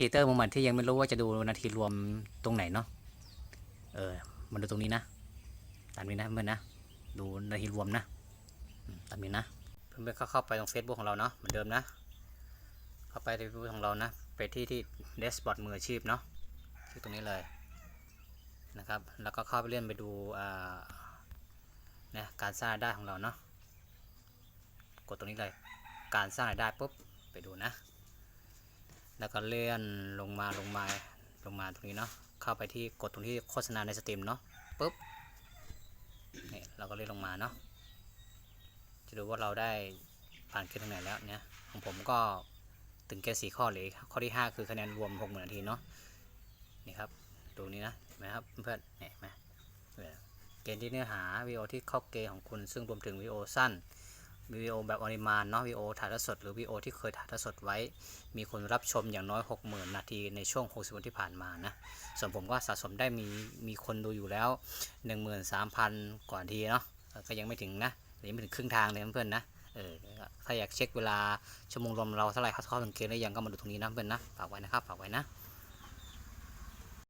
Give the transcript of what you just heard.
ครีเอเตอร์มุมมันที่ยังไม่รู้ว่าจะดูนาทีรวมตรงไหนเนาะเออมาดูตรงนี้นะตามนี้นะเพื่อนนะ ดูนาทีรวมนะตามนี้นะเพื่อนๆก็เข้าไปตรง Facebook ของเราเนาะเหมือนเดิมนะ เข้าไปใน Facebook ของเรานะ ไปที่ที่เดสบอร์ดมืออาชีพเนาะที่ตรงนี้เลยนะครับ แล้วก็เข้าไปเลื่อนไปดูอ่านะการสร้างรายได้ของเราเนาะกดตรงนี้เลย การสร้างรายได้ปุ๊บไปดูนะ แล้วก็เลื่อนลงมาลงมาลงมาตรงนี้เนาะเข้าไปที่กดตรงที่โฆษณาในสตรีมเนาะปุ๊บนี่เราก็เลื่อนลงมาเนาะจะดูว่าเราได้ผ่านเกณฑ์ตรงไหนแล้วเนี่ยของผมก็ถึงเกณฑ์สี่ข้อเลยข้อที่ 5 คือคะแนนรวม6 0,000นนาทีเนาะนี่ครับดูนี้นะเห็นไหมครับเพื่อนเนี่ยเห็นไหมเนี่ยเกณฑ์ที่เนื้อหาวิดีโอที่เข้าเกณฑ์ของคุณซึ่งรวมถึงวิดีโอสั้น วิดีโอแบบอนิมานเนาะวิดีโอถ่ายทอดสดหรือวิดีโอที่เคยถ่ายทอดสดไว้ มีคนรับชมอย่างน้อย 60,000 นาทีในช่วง 60 วันที่ผ่านมานะ ส่วนผมก็สะสมได้มีมีคนดูอยู่แล้ว 13,000 กว่านาทีเนาะก็ยังไม่ถึงนะยังไม่ถึงครึ่งทางเลยเพื่อนๆนะเออถ้าอยากเช็คเวลาชั่วโมงรวมเราเท่าไหร่เข้าเข้าถึงเกณฑ์ได้ยังก็มาดูตรงนี้นะเพื่อนนะฝากไว้นะครับฝากไว้นะ